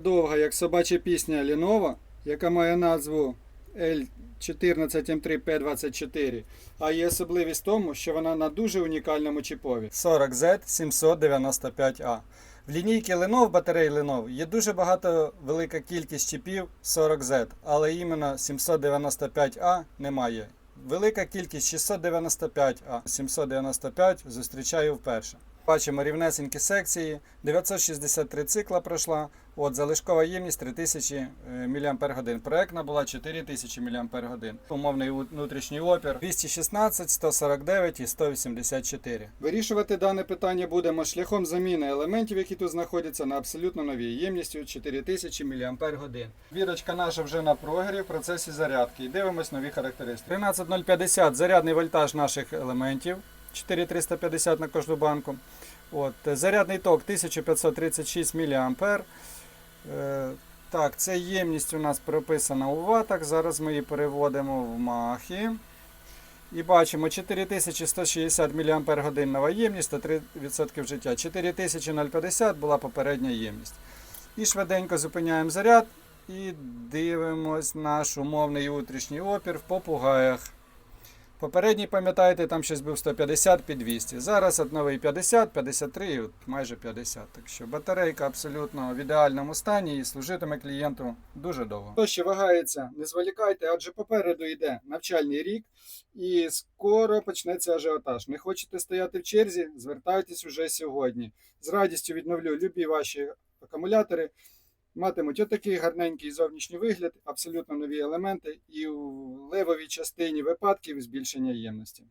Довга, як собача пісня Lenovo, яка має назву L14M3P24, а є особливість в тому, що вона на дуже унікальному чіпові 40Z795A. В лінійці Lenovo, батареї Lenovo, є дуже багато велика кількість чіпів 40Z, але іменно 795A немає. Велика кількість 695А, 795 зустрічаю вперше. Бачимо рівнесенькі секції, 963 цикла пройшла, от залишкова ємність 3000 мАч. Проектна була 4000 мАч. Умовний внутрішній опір 216, 149 і 184. Вирішувати дане питання будемо шляхом заміни елементів, які тут знаходяться, на абсолютно нові ємністю 4000 мАч. Вірочка наша вже на прогрі в процесі зарядки. І дивимось нові характеристики. 13050 зарядний вольтаж наших елементів. 4350 на кожну банку. От, зарядний ток 1536 мА. Е, так, це ємність у нас прописана у ватах. Зараз ми її переводимо в махи. І бачимо 4160 мАч ємність та 3% життя. 4050 була попередня ємність. І швиденько зупиняємо заряд і дивимось наш умовний внутрішній опір в попугаях. Попередній, пам'ятаєте, там щось був 150 під 200. Зараз от новий 50, 53 і от майже 50. Так що батарейка абсолютно в ідеальному стані і служитиме клієнту дуже довго. Хто ще вагається, не зволікайте, адже попереду йде навчальний рік і скоро почнеться ажіотаж. Не хочете стояти в черзі? Звертайтесь уже сьогодні. З радістю відновлю любі ваші акумулятори. Матимуть отакий гарненький зовнішній вигляд, абсолютно нові елементи, і левовій частині випадків збільшення ємності.